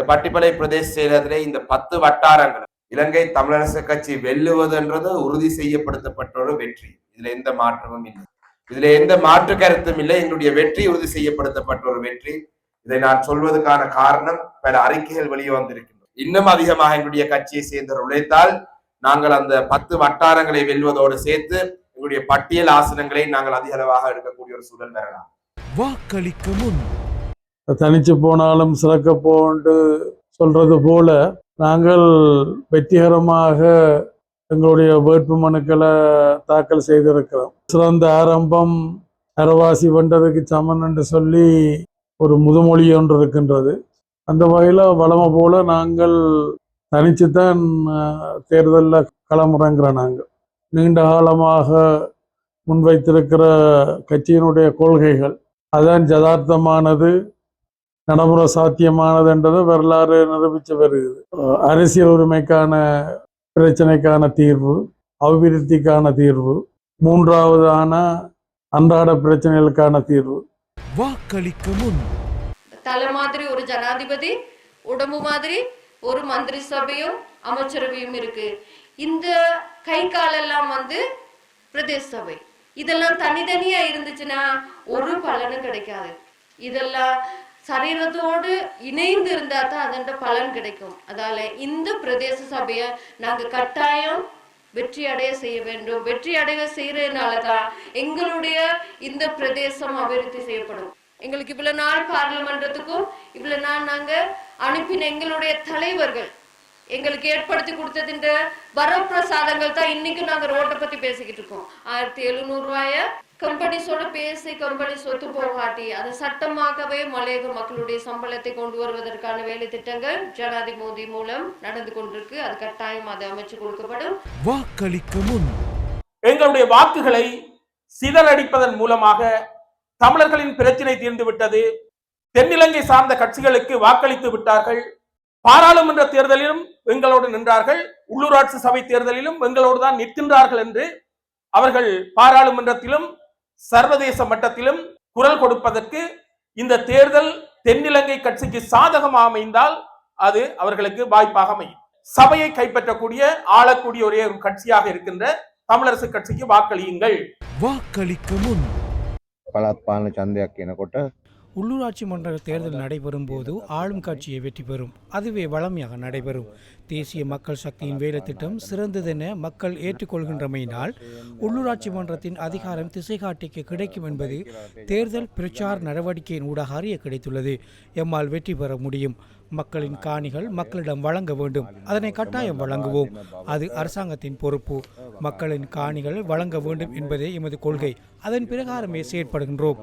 இந்த பட்டிப்பளை பிரதேச செயலகத்திலே இந்த பத்து வட்டாரங்கள் இலங்கை தமிழரசு கட்சி வெல்லுவதுன்றது உறுதி செய்யப்படுத்தப்பட்ட ஒரு வெற்றி. இதுல எந்த மாற்றமும் இல்லை. இதுல எந்த மாற்று கருத்தும் இல்லை. எங்களுடைய வெற்றி உறுதி செய்யப்படுத்தப்பட்ட ஒரு வெற்றி. இதை நான் சொல்வதற்கான காரணம் பல அறிக்கைகள் வெளியே வந்திருக்கின்றன. இன்னும் அதிகமாக எங்களுடைய கட்சியை சேர்ந்தவர் உழைத்தால் நாங்கள் அந்த பத்து வட்டாரங்களை வெல்வதோடு சேர்த்து எங்களுடைய பட்டியல் ஆசனங்களை நாங்கள் அதிக அளவாக எடுக்கக்கூடிய ஒரு சூழல் வரலாம். வாக்களிக்க முன் தனிச்சு போனாலும் சிறக்க போன்று சொல்றது போல நாங்கள் வெற்றிகரமாக எங்களுடைய வேட்பு மனுக்களை தாக்கல் செய்திருக்கிறோம். சிறந்த ஆரம்பம் அரவாசி வென்றதுக்கு சமன் என்று சொல்லி ஒரு முதுமொழி ஒன்று இருக்கின்றது. அந்த வகையில் வளமை போல நாங்கள் தனிச்சுத்தான் தேர்தலில் களமிறங்குறோம் நாங்கள். நீண்ட காலமாக முன்வைத்திருக்கிற கட்சியினுடைய கொள்கைகள் அதான் ஜதார்த்தமானது நடைமுறை சாத்தியமானது என்றது வரலாறு நிரூபித்து வருகிறது அரசியல் உரிமைக்கான பிரச்சனைக்கான தீர்வு அபிவிருத்திக்கான தீர்வு மூன்றாவதான அன்றாட பிரச்சனைகளுக்கான தீர்வு. வாக்களிக்க முன். தலை மாதிரி ஒரு ஜனாதிபதி உடம்பு மாதிரி ஒரு மந்திரி சபையும் அமைச்சரவையும் இருக்கு. இந்த கை காலெல்லாம் வந்து பிரதேச சபை. இதெல்லாம் தனித்தனியா இருந்துச்சுன்னா ஒரு பலனும் கிடைக்காது. இதெல்லாம் சரீரத்தோடு இணைந்து இருந்தா தான் அதன் பலன் கிடைக்கும். அதால இந்த பிரதேச சபையை நாங்க கட்டாயம் வெற்றி அடைய செய்ய வேண்டும். வெற்றி அடைய செய்யறதுனால தான் எங்களுடைய இந்த பிரதேசம் அபிவிருத்தி செய்யப்படும். எங்களுக்கு இவ்வளவு நாள் பாராளுமன்றத்துக்கும் இவ்வளவு நாள் நாங்க அனுப்பின எங்களுடைய தலைவர்கள் எங்களுக்கு ஏற்படுத்தி கொடுத்ததுன்ற வரப்பிரசாதங்கள் தான் இன்னைக்கு நாங்க ரோட்டை பத்தி பேசிக்கிட்டு இருக்கோம். ஆயிரத்தி எழுநூறு ரூபாய கம்பெனிஸோட பேசி கம்பெனி சொத்து போகாட்டி அதை சட்டமாகவே மலையக மக்களுடைய சம்பளத்தை கொண்டு வருவதற்கான வேலை திட்டங்கள் ஜனாதிபதி மோடி மூலம் நடந்து கொண்டிருக்கு. அது கட்டாயம் அது அமைச்சு கொடுக்கப்படும். வாக்களிக்க முன். எங்களுடைய வாக்குகளை சிதறடிப்பதன் மூலமாக தமிழர்களின் பிரச்சினை தீர்ந்து விட்டது தென்னிலங்கை சார்ந்த கட்சிகளுக்கு வாக்களித்து விட்டார்கள். பாராளுமன்ற தேர்தலிலும் எங்களோடு நின்றார்கள். உள்ளூராட்சி சபை தேர்தலிலும் எங்களோடு தான் நிற்கின்றார்கள் என்று அவர்கள் பாராளுமன்றத்திலும் சர்வதேச மட்டத்திலும் குரல் கொடுப்பதற்கு இந்த தேர்தல் தென்னிலங்கை கட்சிக்கு சாதகமாக அமைந்தால் அது அவர்களுக்கு வாய்ப்பாக அமையும் சபையை கைப்பற்றக்கூடிய ஆளக்கூடிய ஒரே ஒரு கட்சியாக இருக்கின்ற தமிழரசு கட்சிக்கு வாக்களியுங்கள் வாக்களிக்க முன் පළත් පාලන චන්දයක් කියනකොට உள்ளூராட்சி மன்ற தேர்தல் நடைபெறும் போது ஆளும் கட்சியை வெற்றி பெறும். அதுவே வளமையாக நடைபெறும். தேசிய மக்கள் சக்தியின் வேலை திட்டம் சிறந்ததென மக்கள் ஏற்றுக்கொள்கின்றமையினால் உள்ளூராட்சி மன்றத்தின் அதிகாரம் திசைகாட்டிக்கு கிடைக்கும் என்பது தேர்தல் பிரச்சார நடவடிக்கையின் ஊடாக அறிய கிடைத்துள்ளது. எம்மால் வெற்றி பெற முடியும். மக்களின் காணிகள் மக்களிடம் வழங்க வேண்டும். அதனை கட்டாயம் வழங்குவோம். அது அரசாங்கத்தின் பொறுப்பு. மக்களின் காணிகள் வழங்க வேண்டும் என்பதே எமது கொள்கை. அதன் பிரகாரமே செயற்படுகின்றோம்.